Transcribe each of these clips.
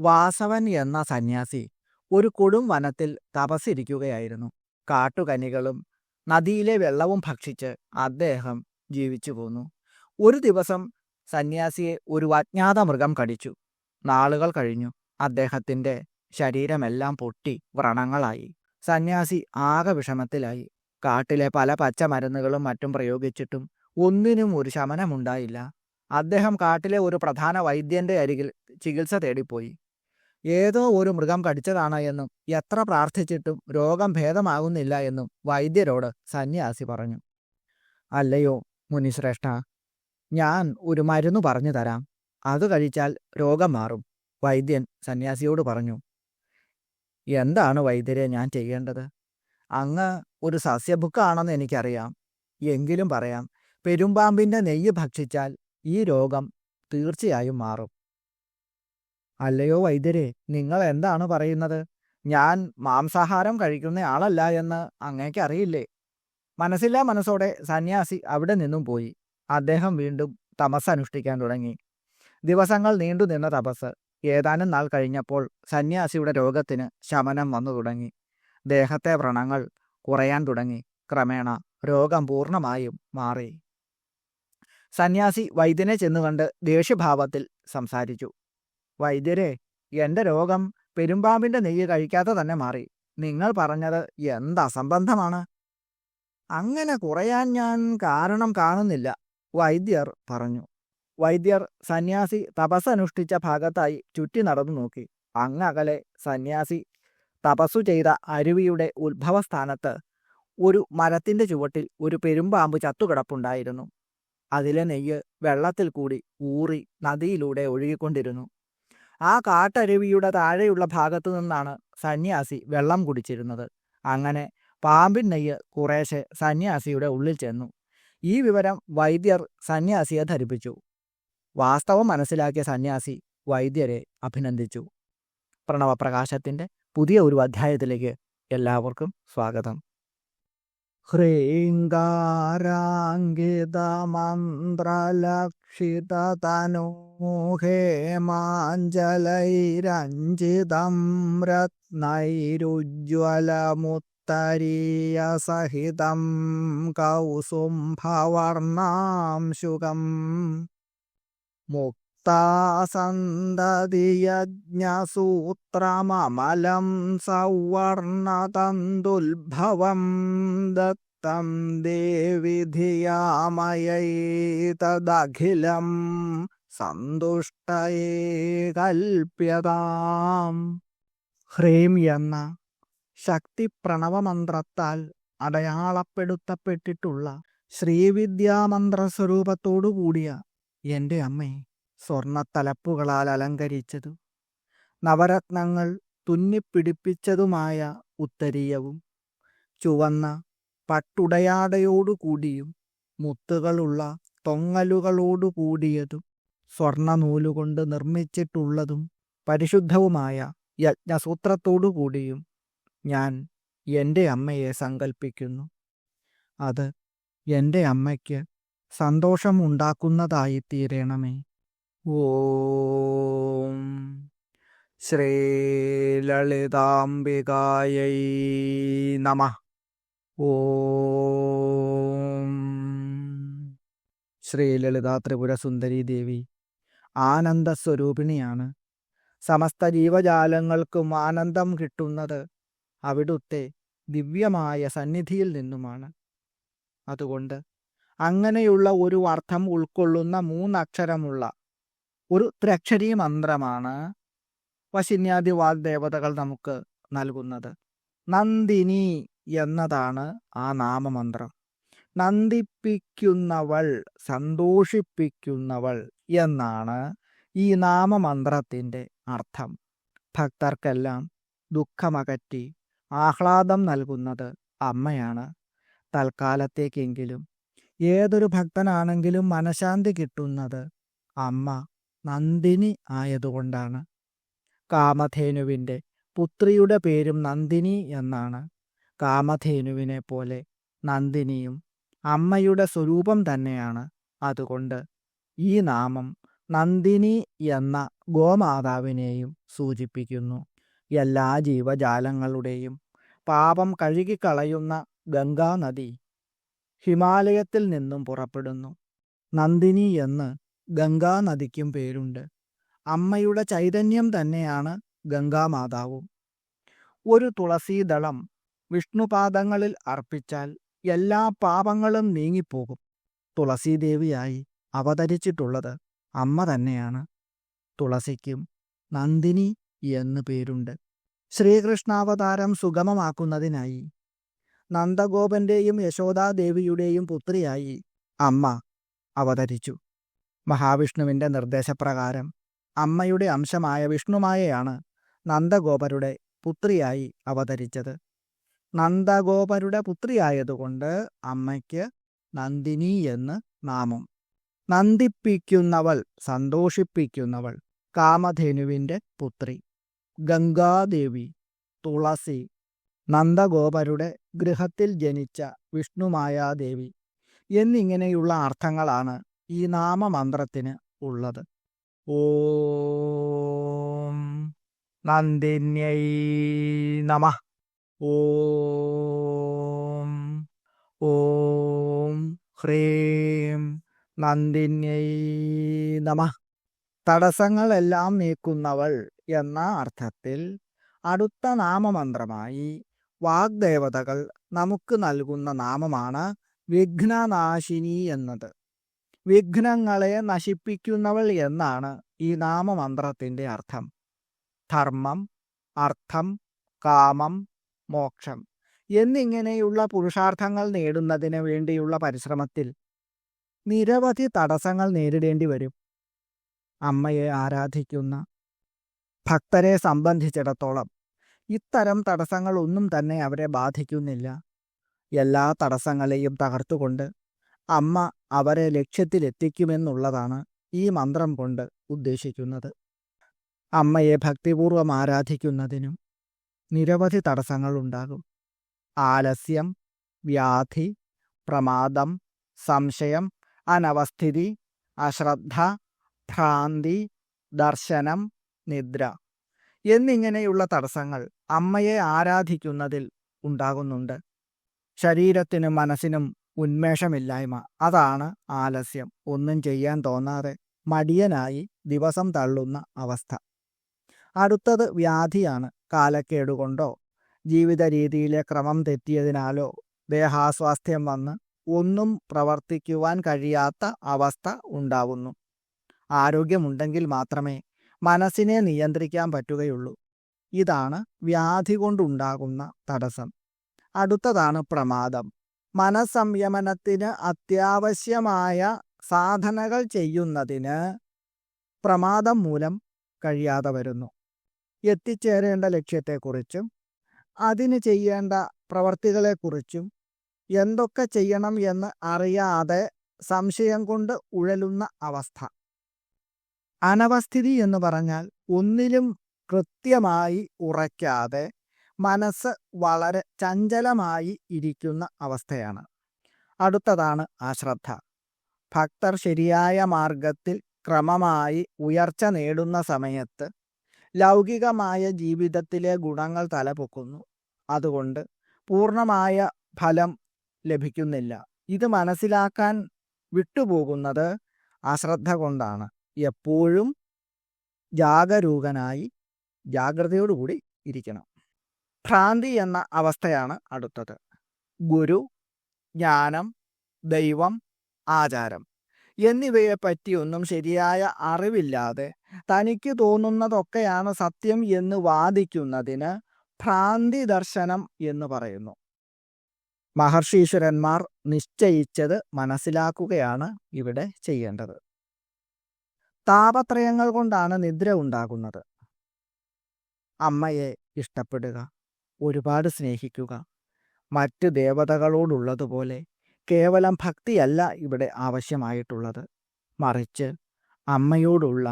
വാസവൻ എന്ന സന്യാസി ഒരു കൊടും വനത്തിൽ തപസ്സിരിക്കുകയായിരുന്നു. കാട്ടുകനികളും നദിയിലെ വെള്ളവും ഭക്ഷിച്ച് അദ്ദേഹം ജീവിച്ചു പോന്നു. ഒരു ദിവസം സന്യാസിയെ ഒരു അജ്ഞാത മൃഗം കടിച്ചു. നാളുകൾ കഴിഞ്ഞു. അദ്ദേഹത്തിന്റെ ശരീരമെല്ലാം പൊട്ടി വ്രണങ്ങളായി. സന്യാസി ആകെ വിഷമത്തിലായി. കാട്ടിലെ പല പച്ചമരുന്നുകളും മറ്റും പ്രയോഗിച്ചിട്ടും ഒന്നിനും ഒരു ശമനമുണ്ടായില്ല. അദ്ദേഹം കാട്ടിലെ ഒരു പ്രധാന വൈദ്യന്റെ അരികിൽ ചികിത്സ തേടിപ്പോയി. ഏതോ ഒരു മൃഗം കടിച്ചതാണ് എന്നും എത്ര പ്രാർത്ഥിച്ചിട്ടും രോഗം ഭേദമാകുന്നില്ല എന്നും വൈദ്യരോട് സന്യാസി പറഞ്ഞു. അല്ലയോ മുനിശ്രേഷ്ഠ ഞാൻ ഒരു മരുന്ന് പറഞ്ഞു തരാം. അത് കഴിച്ചാൽ രോഗം മാറും വൈദ്യൻ സന്യാസിയോട് പറഞ്ഞു. എന്താണ് വൈദ്യരെ ഞാൻ ചെയ്യേണ്ടത്? അങ്ങ് ഒരു സസ്യബുക്കാണെന്ന് എനിക്കറിയാം. എങ്കിലും പറയാം പെരുമ്പാമ്പിന്റെ നെയ്യ് ഭക്ഷിച്ചാൽ ഈ രോഗം തീർച്ചയായും മാറും. അല്ലയോ വൈദ്യരെ നിങ്ങൾ എന്താണ് പറയുന്നത്? ഞാൻ മാംസാഹാരം കഴിക്കുന്ന ആളല്ല എന്ന് അങ്ങേക്ക് അറിയില്ലേ? മനസ്സില്ലാ മനസ്സോടെ സന്യാസി അവിടെ നിന്നും പോയി. അദ്ദേഹം വീണ്ടും തമസ് അനുഷ്ഠിക്കാൻ തുടങ്ങി. ദിവസങ്ങൾ നീണ്ടു നിന്ന തപസ് ഏതാനും നാൾ കഴിഞ്ഞപ്പോൾ സന്യാസിയുടെ രോഗത്തിന് ശമനം വന്നു തുടങ്ങി. ദേഹത്തെ വ്രണങ്ങൾ കുറയാൻ തുടങ്ങി. ക്രമേണ രോഗം പൂർണമായും മാറി. സന്യാസി വൈദ്യനെ ചെന്നുകണ്ട് ദേഷ്യഭാവത്തിൽ സംസാരിച്ചു. വൈദ്യരെ എന്റെ രോഗം പെരുമ്പാമ്പിന്റെ നെയ്യ് കഴിക്കാതെ തന്നെ മാറി. നിങ്ങൾ പറഞ്ഞത് എന്ത് അസംബന്ധമാണ്? അങ്ങനെ കുറയാൻ ഞാൻ കാരണം കാണുന്നില്ല വൈദ്യർ പറഞ്ഞു. വൈദ്യർ സന്യാസി തപസ്സനുഷ്ഠിച്ച ഭാഗത്തായി ചുറ്റി നടന്നു നോക്കി. അങ്ങകലെ സന്യാസി തപസ്സു ചെയ്ത അരുവിയുടെ ഉത്ഭവസ്ഥാനത്ത് ഒരു മരത്തിന്റെ ചുവട്ടിൽ ഒരു പെരുമ്പാമ്പ് ചത്തുകിടപ്പുണ്ടായിരുന്നു. അതിലെ നെയ്യ് വെള്ളത്തിൽ കൂടി ഊറി നദിയിലൂടെ ഒഴുകിക്കൊണ്ടിരുന്നു. ആ കാട്ടരുവിയുടെ താഴെയുള്ള ഭാഗത്തു നിന്നാണ് സന്യാസി വെള്ളം കുടിച്ചിരുന്നത്. അങ്ങനെ പാമ്പിൻ നെയ്യ് കുറേശ്ശെ സന്യാസിയുടെ ഉള്ളിൽ ചെന്നു. ഈ വിവരം വൈദ്യർ സന്യാസിയെ ധരിപ്പിച്ചു. വാസ്തവം മനസ്സിലാക്കിയ സന്യാസി വൈദ്യരെ അഭിനന്ദിച്ചു. പ്രണവപ്രകാശത്തിന്റെ പുതിയ ഒരു അധ്യായത്തിലേക്ക് എല്ലാവർക്കും സ്വാഗതം. ഹ്രീങ്കാരാങ്കിതമന്ത്രലക്ഷിതനൂഹേമാഞ്ജലൈരഞ്ജിതം രത്നൈരുജ്വലമുത്തരീയസഹിതം കൗസുംഭവർണാം ശുകം സൗവർണതന്തുഭവം ദത്തം ദേവി ധിയാമയൈതദഖിലം സന്തുഷ്ടയേ കൽപ്യതാം ഹ്രീം എന്ന ശക്തി പ്രണവമന്ത്രത്താൽ അടയാളപ്പെടുത്തപ്പെട്ടിട്ടുള്ള ശ്രീവിദ്യാമന്ത്ര സ്വരൂപത്തോടു കൂടിയ എന്റെ അമ്മേ സ്വർണത്തലപ്പുകളാൽ അലങ്കരിച്ചതു. നവരത്നങ്ങൾ തുന്നിപ്പിടിപ്പിച്ചതുമായ ഉത്തരീയവും ചുവന്ന പട്ടുടയാടയോടുകൂടിയും മുത്തുകളുള്ള തൊങ്ങലുകളോടുകൂടിയതും സ്വർണനൂലുകൊണ്ട് നിർമ്മിച്ചിട്ടുള്ളതും പരിശുദ്ധവുമായ യജ്ഞസൂത്രത്തോടുകൂടിയും ഞാൻ എന്റെ അമ്മയെ സങ്കൽപ്പിക്കുന്നു. അത് എന്റെ അമ്മയ്ക്ക് സന്തോഷമുണ്ടാക്കുന്നതായിത്തീരണമേ. ശ്രീലളിതാംബികായൈ നമ. ഓം ശ്രീലളിതാ ത്രിപുരസുന്ദരി ദേവി ആനന്ദസ്വരൂപിണിയാണ്. സമസ്ത ജീവജാലങ്ങൾക്കും ആനന്ദം കിട്ടുന്നത് അവിടുത്തെ ദിവ്യമായ സന്നിധിയിൽ നിന്നുമാണ്. അതുകൊണ്ട് അങ്ങനെയുള്ള ഒരു അർത്ഥം ഉൾക്കൊള്ളുന്ന മൂന്നക്ഷരമുള്ള ഒരു ത്രക്ഷരി മന്ത്രമാണ് വശിന്യാദി വാഗ്ദേവതകൾ നമുക്ക് നൽകുന്നത്. നന്ദിനി എന്നതാണ് ആ നാമമന്ത്രം. നന്ദിപ്പിക്കുന്നവൾ സന്തോഷിപ്പിക്കുന്നവൾ എന്നാണ് ഈ നാമമന്ത്രത്തിന്റെ അർത്ഥം. ഭക്തർക്കെല്ലാം ദുഃഖമകറ്റി ആഹ്ലാദം നൽകുന്നത് അമ്മയാണ്. തൽക്കാലത്തേക്കെങ്കിലും ഏതൊരു ഭക്തനാണെങ്കിലും മനഃശാന്തി കിട്ടുന്നത് അമ്മ നന്ദിനി ആയതുകൊണ്ടാണ്. കാമധേനുവിന്റെ പുത്രിയുടെ പേരും നന്ദിനി എന്നാണ്. കാമധേനുവിനെ പോലെ നന്ദിനിയും അമ്മയുടെ സ്വരൂപം തന്നെയാണ്. അതുകൊണ്ട് ഈ നാമം നന്ദിനി എന്ന ഗോമാതാവിനെയും സൂചിപ്പിക്കുന്നു. എല്ലാ ജീവജാലങ്ങളുടെയും പാപം കഴുകിക്കളയുന്ന ഗംഗാനദി ഹിമാലയത്തിൽ നിന്നും പുറപ്പെടുന്നു. നന്ദിനി എന്ന് ഗംഗാനദിക്കും പേരുണ്ട്. അമ്മയുടെ ചൈതന്യം തന്നെയാണ് ഗംഗാമാതാവും. ഒരു തുളസീദളം വിഷ്ണുപാദങ്ങളിൽ അർപ്പിച്ചാൽ എല്ലാ പാപങ്ങളും നീങ്ങിപ്പോകും. തുളസീദേവിയായി അവതരിച്ചിട്ടുള്ളത് അമ്മ തന്നെയാണ്. തുളസിക്കും നന്ദിനി എന്ന് പേരുണ്ട്. ശ്രീകൃഷ്ണാവതാരം സുഗമമാക്കുന്നതിനായി നന്ദഗോപന്റെയും യശോദാദേവിയുടെയും പുത്രിയായി അമ്മ അവതരിച്ചു. മഹാവിഷ്ണുവിന്റെ നിർദ്ദേശപ്രകാരം അമ്മയുടെ അംശമായ വിഷ്ണുമായയാണ് നന്ദഗോപരുടെ പുത്രിയായി അവതരിച്ചത്. നന്ദഗോപരുടെ പുത്രിയായതുകൊണ്ട് അമ്മയ്ക്ക് നന്ദിനി എന്ന് നാമം. നന്ദിപ്പിക്കുന്നവൾ സന്തോഷിപ്പിക്കുന്നവൾ കാമധേനുവിന്റെ പുത്രി. ഗംഗാദേവി തുളസി നന്ദഗോപരുടെ ഗൃഹത്തിൽ ജനിച്ച വിഷ്ണുമായാദേവി എന്നിങ്ങനെയുള്ള അർത്ഥങ്ങളാണ് ഈ നാമമന്ത്രത്തിന് ഉള്ളത്. ഓം നന്ദിന്യൈ നമ. ഓം ഓം ഹ്രീം നന്ദിന്യൈ നമ. തടസ്സങ്ങളെല്ലാം നീക്കുന്നവൾ എന്ന അർത്ഥത്തിൽ അടുത്ത നാമമന്ത്രമായി വാഗ്ദേവതകൾ നമുക്ക് നൽകുന്ന നാമമാണ് വിഘ്നനാശിനി എന്നത്. വിഘ്നങ്ങളെ നശിപ്പിക്കുന്നവൾ എന്നാണ് ഈ നാമമന്ത്രത്തിന്റെ അർത്ഥം. ധർമ്മം അർത്ഥം കാമം മോക്ഷം എന്നിങ്ങനെയുള്ള പുരുഷാർത്ഥങ്ങൾ നേടുന്നതിന് വേണ്ടിയുള്ള പരിശ്രമത്തിൽ നിരവധി തടസ്സങ്ങൾ നേരിടേണ്ടി വരും. അമ്മയെ ആരാധിക്കുന്ന ഭക്തരെ സംബന്ധിച്ചിടത്തോളം ഇത്തരം തടസ്സങ്ങൾ ഒന്നും തന്നെ അവരെ ബാധിക്കുന്നില്ല. എല്ലാ തടസ്സങ്ങളെയും തകർത്തുകൊണ്ട് അമ്മ അവരെ ലക്ഷ്യത്തിലെത്തിക്കുമെന്നുള്ളതാണ് ഈ മന്ത്രം കൊണ്ട് ഉദ്ദേശിക്കുന്നത്. അമ്മയെ ഭക്തിപൂർവം ആരാധിക്കുന്നതിനും നിരവധി തടസ്സങ്ങളുണ്ടാകും. ആലസ്യം വ്യാധി പ്രമാദം സംശയം അനവസ്ഥിതി അശ്രദ്ധ ഭ്രാന്തി ദർശനം നിദ്ര എന്നിങ്ങനെയുള്ള തടസ്സങ്ങൾ അമ്മയെ ആരാധിക്കുന്നതിൽ ഉണ്ടാകുന്നുണ്ട്. ശരീരത്തിനും മനസ്സിനും ഉന്മേഷമില്ലായ്മ. അതാണ് ആലസ്യം. ഒന്നും ചെയ്യാൻ തോന്നാതെ മടിയനായി ദിവസം തള്ളുന്ന അവസ്ഥ. അടുത്തത് വ്യാധിയാണ്. കാലക്കേടുകൊണ്ടോ ജീവിത രീതിയിലെ ക്രമം തെറ്റിയതിനാലോ ദേഹാസ്വാസ്ഥ്യം വന്ന് ഒന്നും പ്രവർത്തിക്കുവാൻ കഴിയാത്ത അവസ്ഥ ഉണ്ടാവുന്നു. ആരോഗ്യമുണ്ടെങ്കിൽ മാത്രമേ മനസ്സിനെ നിയന്ത്രിക്കാൻ പറ്റുകയുള്ളൂ. ഇതാണ് വ്യാധി കൊണ്ടുണ്ടാകുന്ന തടസ്സം. അടുത്തതാണ് പ്രമാദം. മനസ്സംയമനത്തിന് അത്യാവശ്യമായ സാധനകൾ ചെയ്യുന്നതിന് പ്രമാദം മൂലം കഴിയാതെ വരുന്നു. എത്തിച്ചേരേണ്ട ലക്ഷ്യത്തെക്കുറിച്ചും അതിന് ചെയ്യേണ്ട പ്രവർത്തികളെക്കുറിച്ചും എന്തൊക്കെ ചെയ്യണം എന്ന് അറിയാതെ സംശയം കൊണ്ട് ഉഴലുന്ന അവസ്ഥ. അനവസ്ഥിതി എന്ന് പറഞ്ഞാൽ ഒന്നിലും കൃത്യമായി ഉറയ്ക്കാതെ മനസ്സ് വളരെ ചഞ്ചലമായി ഇരിക്കുന്ന അവസ്ഥയാണ്. അടുത്തതാണ് അശ്രദ്ധ. ഭക്തർ ശരിയായ മാർഗത്തിൽ ക്രമമായി ഉയർച്ച നേടുന്ന സമയത്ത് ലൗകികമായ ജീവിതത്തിലെ ഗുണങ്ങൾ തലപൊക്കുന്നു. അതുകൊണ്ട് പൂർണമായ ഫലം ലഭിക്കുന്നില്ല. ഇത് മനസ്സിലാക്കാൻ വിട്ടുപോകുന്നത് അശ്രദ്ധ കൊണ്ടാണ്. എപ്പോഴും ജാഗരൂകനായി ജാഗ്രതയോടുകൂടി ഇരിക്കണം. ഭ്രാന്തി എന്ന അവസ്ഥയാണ് അടുത്തത്. ഗുരു ജ്ഞാനം ദൈവം ആചാരം എന്നിവയെ പറ്റിയൊന്നും ശരിയായ അറിവില്ലാതെ തനിക്ക് തോന്നുന്നതൊക്കെയാണ് സത്യം എന്ന് വാദിക്കുന്നതിന് ഭ്രാന്തി ദർശനം എന്ന് പറയുന്നു. മഹർഷീശ്വരന്മാർ നിശ്ചയിച്ചത് മനസ്സിലാക്കുകയാണ് ഇവിടെ ചെയ്യേണ്ടത്. താപത്രയങ്ങൾ കൊണ്ടാണ് നിദ്ര ഉണ്ടാകുന്നത്. അമ്മയെ ഇഷ്ടപ്പെടുക. ഒരുപാട് സ്നേഹിക്കുക. മറ്റ് ദേവതകളോടുള്ളതുപോലെ കേവലം ഭക്തിയല്ല ഇവിടെ ആവശ്യമായിട്ടുള്ളത്. മറിച്ച് അമ്മയോടുള്ള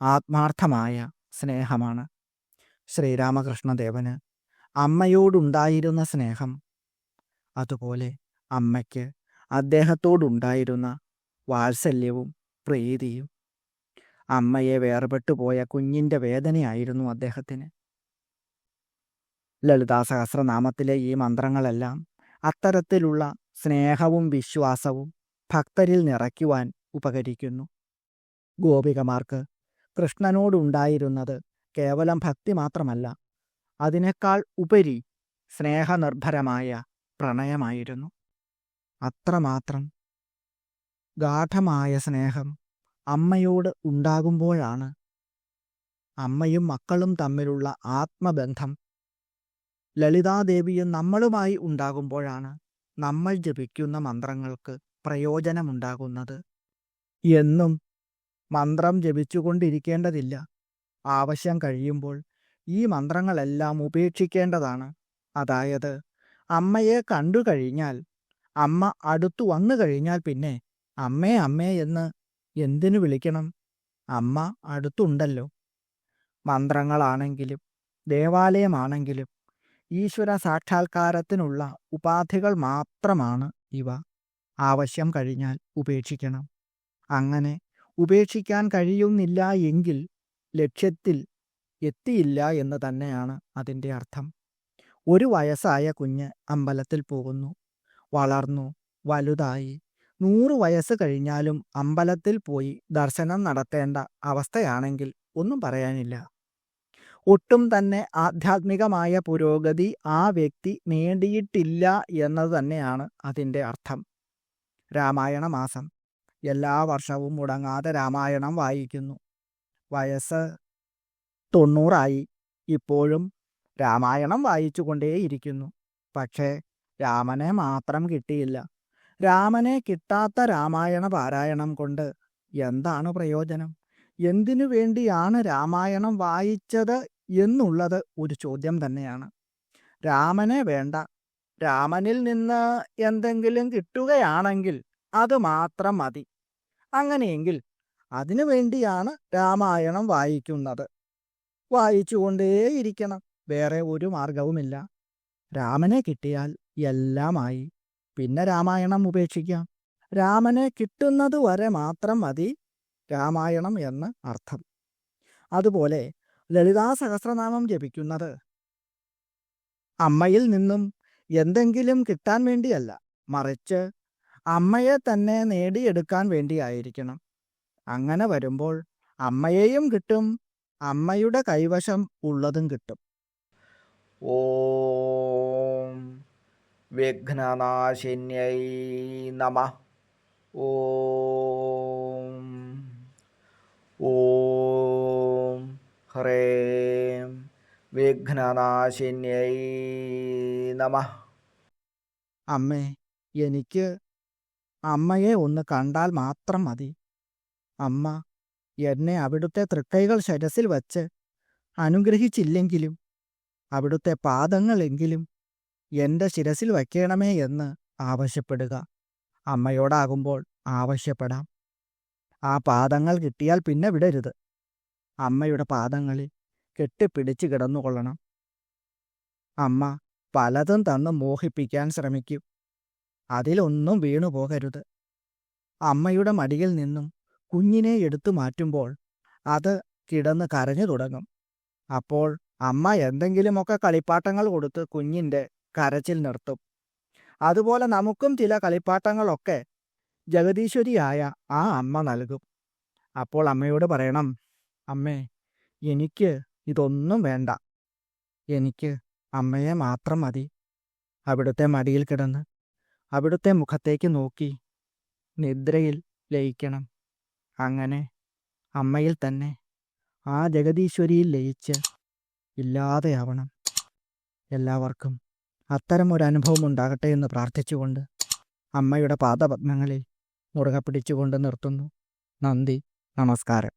ആത്മാർത്ഥമായ സ്നേഹമാണ്. ശ്രീരാമകൃഷ്ണദേവന് അമ്മയോടുണ്ടായിരുന്ന സ്നേഹം അതുപോലെ അമ്മയ്ക്ക് അദ്ദേഹത്തോടുണ്ടായിരുന്ന വാത്സല്യവും പ്രീതിയും അമ്മയെ വേർപെട്ടുപോയ കുഞ്ഞിന്റെ വേദനയായിരുന്നു അദ്ദേഹത്തിന്. ലളിതാ സഹസ്രനാമത്തിലെ ഈ മന്ത്രങ്ങളെല്ലാം അത്തരത്തിലുള്ള സ്നേഹവും വിശ്വാസവും ഭക്തരിൽ നിറയ്ക്കുവാൻ ഉപകരിക്കുന്നു. ഗോപികമാർക്ക് കൃഷ്ണനോടുണ്ടായിരുന്നത് കേവലം ഭക്തി മാത്രമല്ല അതിനേക്കാൾ ഉപരി സ്നേഹനിർഭരമായ പ്രണയമായിരുന്നു. അത്രമാത്രം ഗാഠമായ സ്നേഹം അമ്മയോട് ഉണ്ടാകുമ്പോഴാണ് അമ്മയും മക്കളും തമ്മിലുള്ള ആത്മബന്ധം ലളിതാദേവിയും നമ്മളുമായി ഉണ്ടാകുമ്പോഴാണ് നമ്മൾ ജപിക്കുന്ന മന്ത്രങ്ങൾക്ക് പ്രയോജനമുണ്ടാകുന്നത്. എന്നും മന്ത്രം ജപിച്ചുകൊണ്ടിരിക്കേണ്ടതില്ല. ആവശ്യം കഴിയുമ്പോൾ ഈ മന്ത്രങ്ങളെല്ലാം ഉപേക്ഷിക്കേണ്ടതാണ്. അതായത് അമ്മയെ കണ്ടു കഴിഞ്ഞാൽ അമ്മ അടുത്തു വന്നു കഴിഞ്ഞാൽ പിന്നെ അമ്മേ അമ്മേ എന്ന് എന്തിനു വിളിക്കണം? അമ്മ അടുത്തുണ്ടല്ലോ. മന്ത്രങ്ങളാണെങ്കിലും ദേവാലയമാണെങ്കിലും ഈശ്വര സാക്ഷാത്കാരത്തിനുള്ള ഉപാധികൾ മാത്രമാണ് ഇവ. ആവശ്യം കഴിഞ്ഞാൽ ഉപേക്ഷിക്കണം. അങ്ങനെ ഉപേക്ഷിക്കാൻ കഴിയുന്നില്ല എങ്കിൽ ലക്ഷ്യത്തിൽ എത്തിയില്ല എന്ന് തന്നെയാണ് അതിന്റെ അർത്ഥം. ഒരു വയസ്സായ കുഞ്ഞ് അമ്പലത്തിൽ പോകുന്നു. വളർന്നു വലുതായി. നൂറ് വയസ്സ് കഴിഞ്ഞാലും അമ്പലത്തിൽ പോയി ദർശനം നടത്തേണ്ട അവസ്ഥയാണെങ്കിൽ ഒന്നും പറയാനില്ല. ഒട്ടും തന്നെ ആധ്യാത്മികമായ പുരോഗതി ആ വ്യക്തി നേടിയിട്ടില്ല എന്നത് തന്നെയാണ് അതിന്റെ അർത്ഥം. രാമായണ മാസം. എല്ലാ വർഷവും മുടങ്ങാതെ രാമായണം വായിക്കുന്നു. വയസ്സ് തൊണ്ണൂറായി. ഇപ്പോഴും രാമായണം വായിച്ചു കൊണ്ടേയിരിക്കുന്നു പക്ഷേ രാമനെ മാത്രം കിട്ടിയില്ല. രാമനെ കിട്ടാത്ത രാമായണ പാരായണം കൊണ്ട് എന്താണ് പ്രയോജനം? എന്തിനു വേണ്ടിയാണ് രാമായണം വായിച്ചത് എന്നുള്ളത് ഒരു ചോദ്യം തന്നെയാണ്. രാമനെ വേണ്ട. രാമനിൽ നിന്ന് എന്തെങ്കിലും കിട്ടുകയാണെങ്കിൽ അത് മാത്രം മതി. അങ്ങനെയെങ്കിൽ അതിനു വേണ്ടിയാണ് രാമായണം വായിക്കുന്നത്. വായിച്ചുകൊണ്ടേയിരിക്കണം. വേറെ ഒരു മാർഗവുമില്ല രാമനെ കിട്ടിയാൽ എല്ലാമായി. പിന്നെ രാമായണം ഉപേക്ഷിക്കാം. രാമനെ കിട്ടുന്നത് വരെ മാത്രം മതി. രാമായണം എന്ന് അർത്ഥം. അതുപോലെ ലളിതാ സഹസ്രനാമം ജപിക്കുന്നത്. അമ്മയിൽ നിന്നും എന്തെങ്കിലും കിട്ടാൻ വേണ്ടിയല്ല മറിച്ച് അമ്മയെ തന്നെ നേടിയെടുക്കാൻ വേണ്ടിയായിരിക്കണം. അങ്ങനെ വരുമ്പോൾ അമ്മയെയും കിട്ടും അമ്മയുടെ കൈവശം ഉള്ളതും കിട്ടും. ഓം വിഘ്നനാശിന്യൈ നമ. ഓം ഓം ഹ്രേം വിഘ്നനാശിന്യൈ നമ. അമ്മേ എനിക്ക് അമ്മയെ ഒന്ന് കണ്ടാൽ മാത്രം മതി. അമ്മ എന്നെ അവിടുത്തെ തൃക്കൈകൾ ശരസിൽ വച്ച് അനുഗ്രഹിച്ചില്ലെങ്കിലും അവിടുത്തെ പാദങ്ങളെങ്കിലും എന്റെ ശിരസിൽ വയ്ക്കണമേ എന്ന് ആവശ്യപ്പെടുക. അമ്മയോടാകുമ്പോൾ ആവശ്യപ്പെടാം. ആ പാദങ്ങൾ കിട്ടിയാൽ പിന്നെ വിടരുത്. അമ്മയുടെ പാദങ്ങളിൽ കെട്ടിപ്പിടിച്ച് കിടന്നുകൊള്ളണം. അമ്മ പലതും തന്ന് മോഹിപ്പിക്കാൻ ശ്രമിക്കും. അതിലൊന്നും വീണു പോകരുത്. അമ്മയുടെ മടിയിൽ നിന്നും കുഞ്ഞിനെ എടുത്തു മാറ്റുമ്പോൾ അത് കിടന്ന് കരഞ്ഞു തുടങ്ങും. അപ്പോൾ അമ്മ എന്തെങ്കിലുമൊക്കെ കളിപ്പാട്ടങ്ങൾ കൊടുത്ത് കുഞ്ഞിന്റെ കരച്ചിൽ നിർത്തും. അതുപോലെ നമുക്കും ചില കളിപ്പാട്ടങ്ങളൊക്കെ ജഗദീശ്വരിയായ ആ അമ്മ നൽകും. അപ്പോൾ അമ്മയോട് പറയണം അമ്മേ എനിക്ക് ഇതൊന്നും വേണ്ട. എനിക്ക് അമ്മയെ മാത്രം മതി. അവിടുത്തെ മടിയിൽ കിടന്ന് അവിടുത്തെ മുഖത്തേക്ക് നോക്കി നിദ്രയിൽ ലയിക്കണം. അങ്ങനെ അമ്മയിൽ തന്നെ ആ ജഗതീശ്വരിയിൽ ലയിച്ച് ഇല്ലാതെയാവണം. എല്ലാവർക്കും അത്തരമൊരു അനുഭവം ഉണ്ടാകട്ടെ എന്ന് പ്രാർത്ഥിച്ചുകൊണ്ട് അമ്മയുടെ പാദപത്മങ്ങളിൽ മുറുകെ പിടിച്ചുകൊണ്ട് നിർത്തുന്നു. നന്ദി. നമസ്കാരം.